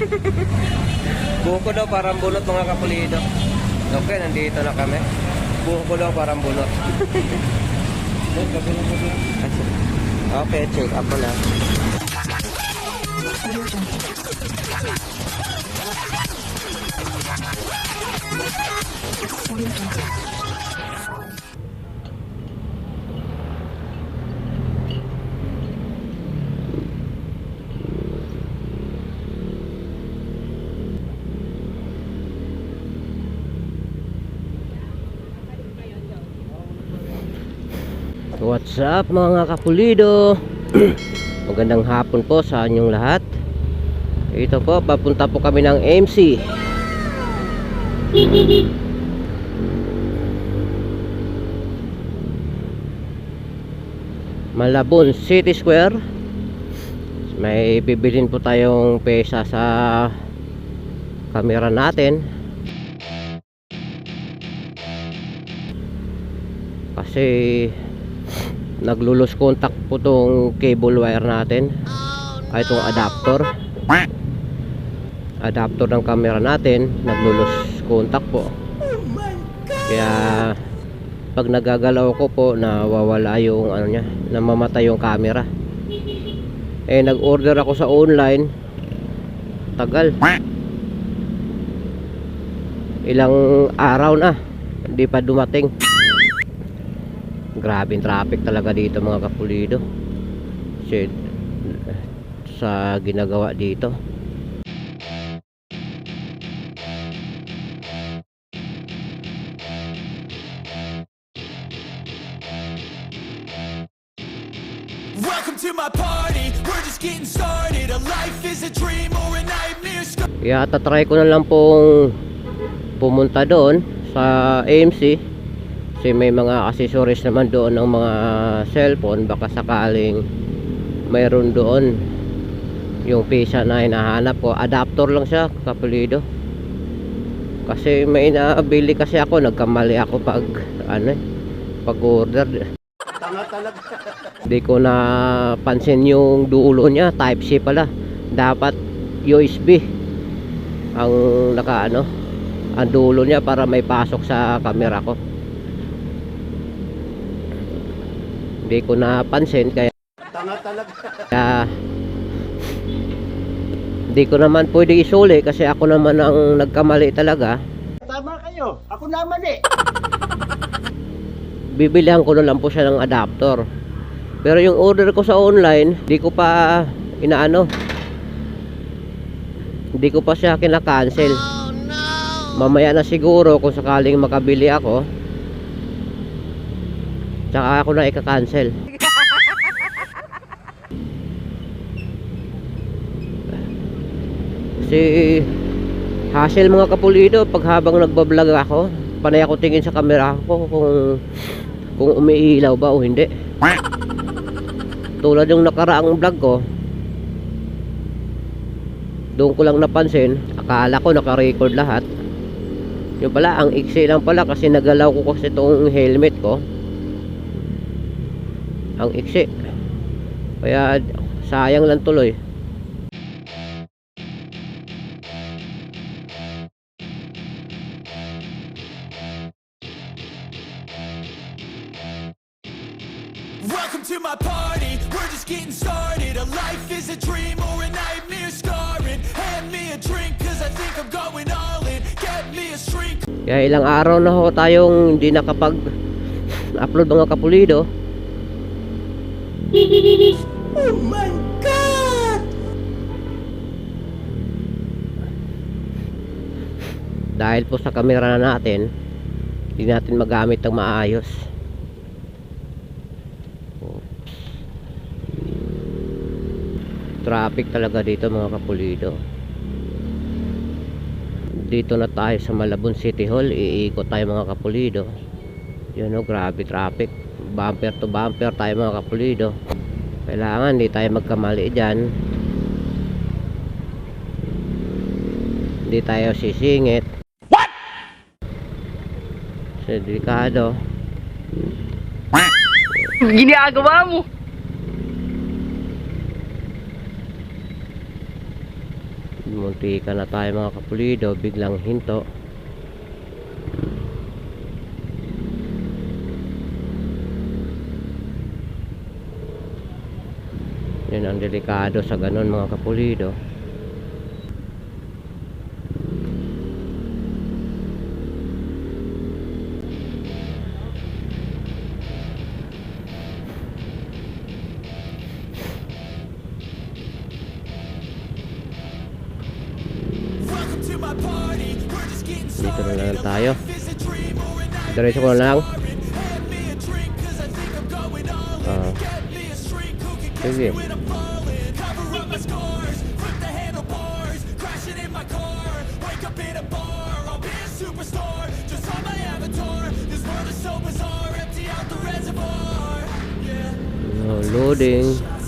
Buko daw parang bunot mga kapulido. Okay, nandito na kami. Buko daw parang bunot. okay, check up na. What's up mga kapulido? Magandang hapon po sa inyong lahat. Ito po, papunta po kami ng MC. Malabon City Square. May bibilin po tayong pesa sa camera natin. Kasi naglulus contact po tong cable wire natin. Ay itong adapter. Adapter ng camera natin naglulus contact po. Kaya pag nagagalaw ko po nawawala yung ano niya namamatay yung camera. Eh nag order ako sa online. Tagal. Ilang araw na hindi pa dumating Grabe yung traffic talaga dito mga kapulido. Shit. Sa ginagawa dito. Welcome to my party. We're just getting started. A life is a dream or a nightmare. Kaya tatry ko na lang pong pumunta doon sa AMC. Kasi may mga accessories naman doon ng mga cellphone. Baka sakaling mayroon doon yung pisa na hinahanap ko. Adapter lang siya, kapulido. Kasi may nabili kasi ako. Nagkamali ako pag ano eh, pag order. Hindi ko na pansin yung dulo niya, type C pala. Dapat USB ang naka ano, ang dulo niya para may pasok sa camera ko. Hindi ko napansin kaya kaya hindi ko naman pwede isuli kasi ako naman ang nagkamali talaga. Tama kayo. Ako naman eh. bibilihan ko na lang po siya ng adapter. Pero yung order ko sa online, di ko pa inaano. Hindi ko pa siya kina-cancel. Mamaya na siguro kung sakaling makabili ako. Tsaka ako na ika-cancel. Kasi hassle mga kapulido pag habang nagbablog ako, panay ako tingin sa camera ko kung kung umiilaw ba o hindi. Tulad yung nakaraang vlog ko, doon ko lang napansin, akala ko naka-record lahat. Yung pala, ang iksi lang pala kasi nagalaw ko kasi itong helmet ko. Ang iksi. Kaya sayang lang tuloy. Welcome to my party. We're just getting started. A life is a dream or a nightmare scarring. Hand me a drink, cause I think I'm going all in. Get me a shrink. Kaya ilang araw na ho tayong hindi nakapag upload mga kapulido. Oh my god! Dahil po sa camera na natin, hindi natin magamit ng maayos. Traffic talaga dito mga kapulido. Dito na tayo sa Malabon City Hall. Iikot tayo mga kapulido. Yun o, grabe traffic bumper to bumper tayo mga kapulido. Kailangan hindi tayo magkamali dyan. Hindi tayo sisingit. What? kasi delikado. Ginagawa mo? Munti ka na tayo mga kapulido. Biglang hinto. ang delikado sa ganun mga kapulido. Dito na lang tayo. Diretso ko lang. ah. sige. flip the handlebars, in my car, wake up in a bar, I'll be a superstar, just on my avatar, this world is so bizarre, empty out the reservoir, yeah. Oh, loading.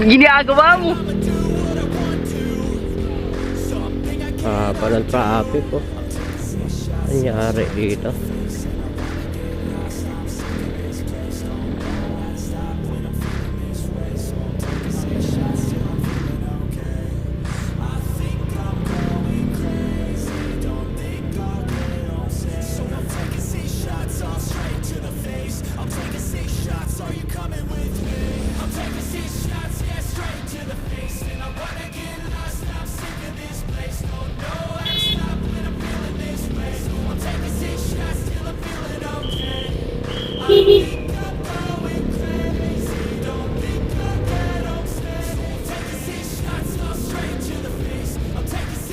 ginagawa mo? Ah, parang traffic oh. po. Nangyari dito.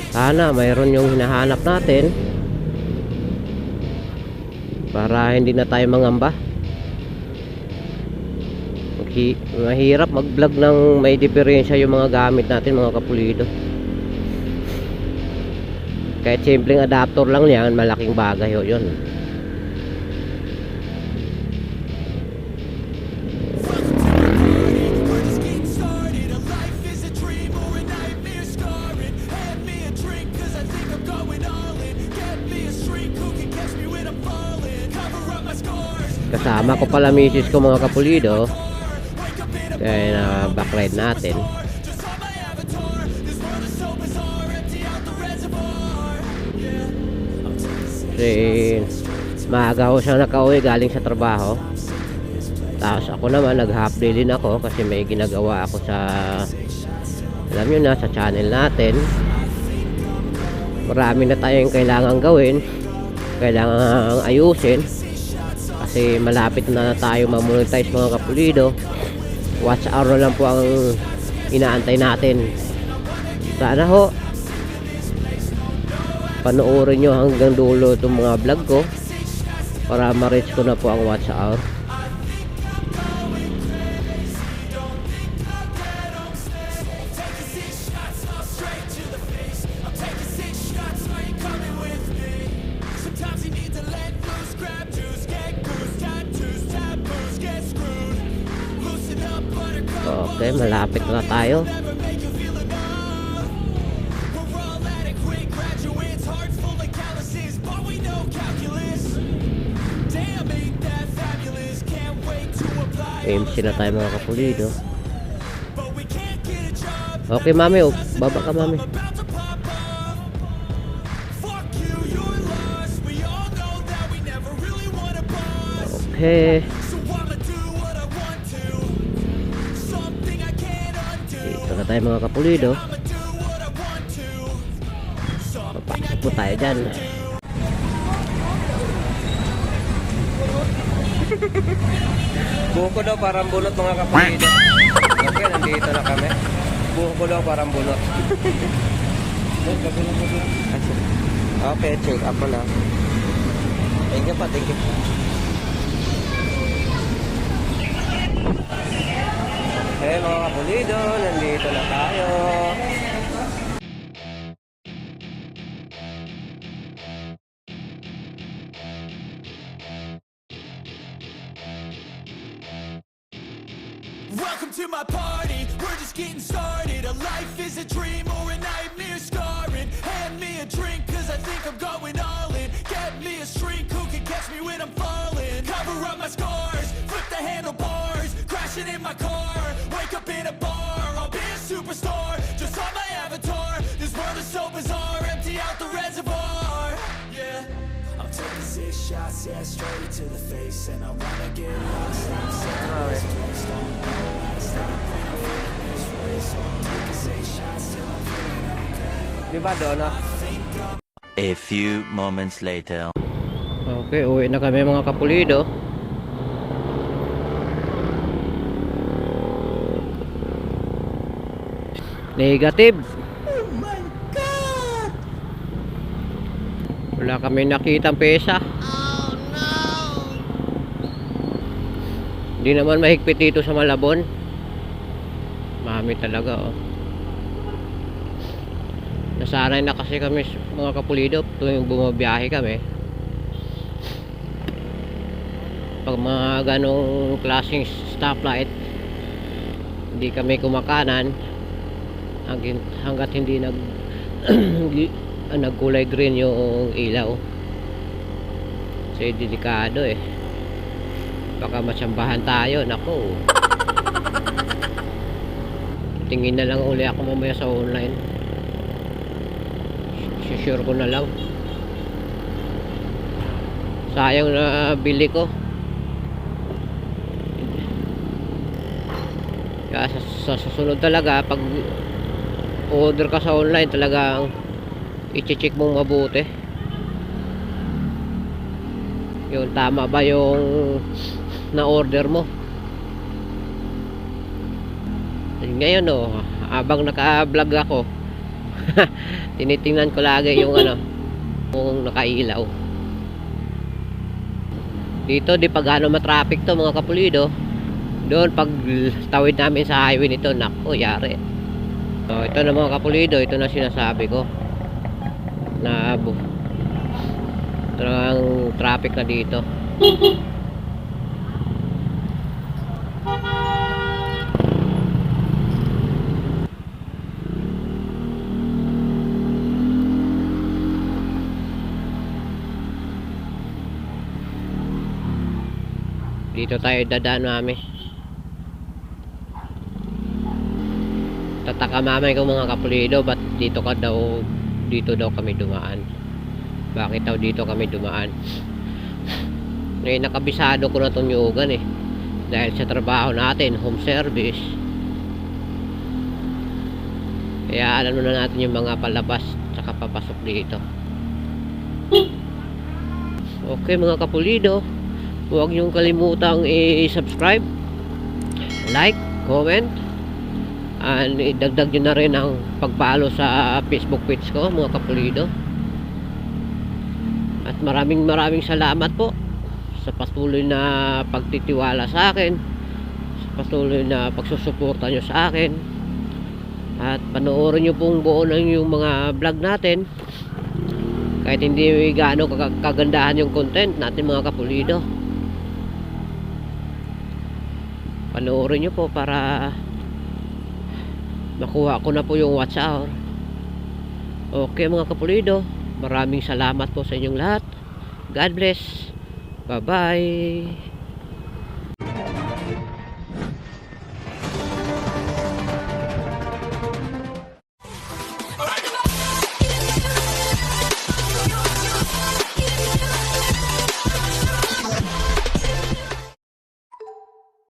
sana mayroon yung hinahanap natin. Para hindi na tayo mangamba. Maghi mahirap mag vlog ng may diferensya yung mga gamit natin mga kapulido. Kahit simpleng adapter lang yan malaking bagay ho yun. Kasama ko pala misis ko mga kapulido. Kaya na uh, backride natin. Kasi maaga ko siya nakauwi galing sa trabaho. Tapos ako naman nag half day din ako kasi may ginagawa ako sa alam nyo na sa channel natin. Marami na tayong kailangan gawin. Kailangan ayusin kasi malapit na tayo mamonetize mga kapulido. Watch hour lang po ang inaantay natin. Sana ho panoorin nyo hanggang dulo itong mga vlog ko para ma-reach ko na po ang watch hour. malapit na tayo. AMC na tayo mga kapulido okay mami oh. baba ka mami. Okay. Tayo mga kapulido. Papasok po tayo dyan. Buho ko daw parang bunot mga kapulido. Okay, nandito na kami. Buho ko daw parang bunot. Okay, check up na. Thank you pa, thank you. Okay mga kapulido, nandito na tayo. Welcome to my party, we're just getting started. A life is a dream or a nightmare scarring. Hand me a drink cause I think I'm going all in. Get me a shrink six shots, yeah, straight to the face And I wanna get lost, I'm sick of this place Don't know how to stop when I'm feeling this way So I'm taking six shots till I'm feeling okay Di ba doon ah? A few moments later. Okay, uwi na kami mga kapulido. Negative. Oh my God! Wala kami nakitang pesa. Oh no! Hindi naman mahigpit dito sa Malabon. Mami talaga oh. Nasanay na kasi kami mga kapulido tuwing bumabiyahe kami. Pag mga ganong klaseng stoplight, hindi kami kumakanan hanggat hindi nag ah, nagkulay green yung ilaw. Kasi delikado eh. Baka matsambahan tayo, nako. Tingin na lang uli ako mamaya sa online sure ko na lang sayang na bili ko kaya sa, sa susunod talaga pag order ka sa online talagang i-check mong mabuti. Yung tama ba yung na order mo ngayon oh habang naka vlog ako tinitingnan ko lagi yung ano kung nakailaw. Dito di pa gaano matraffic to mga kapulido. Doon pag tawid namin sa highway nito nako yari. So ito na mga kapulido ito na sinasabi ko na bu talagang traffic na dito Dito tayo dadaan mami. Tataka mamay ko mga kapulido, ba't dito ka daw, dito daw kami dumaan. Bakit daw dito kami dumaan? Eh, nakabisado ko na itong yugan eh. Dahil sa trabaho natin, home service. Kaya alam na natin yung mga palabas tsaka papasok dito. Okay mga kapulido, huwag niyong kalimutang i-subscribe, like, comment, and idagdag nyo na rin ang pagpalo sa Facebook page ko mga kapulido. At maraming maraming salamat po sa patuloy na pagtitiwala sa akin, sa patuloy na pagsusuporta nyo sa akin, at panoorin nyo pong buo ng yung mga vlog natin. Kahit hindi gaano kag- kagandahan yung content natin mga kapulido. Panoorin nyo po para makuha ko na po yung watch hour okay mga kapulido. Maraming salamat po sa inyong lahat. God bless. Bye bye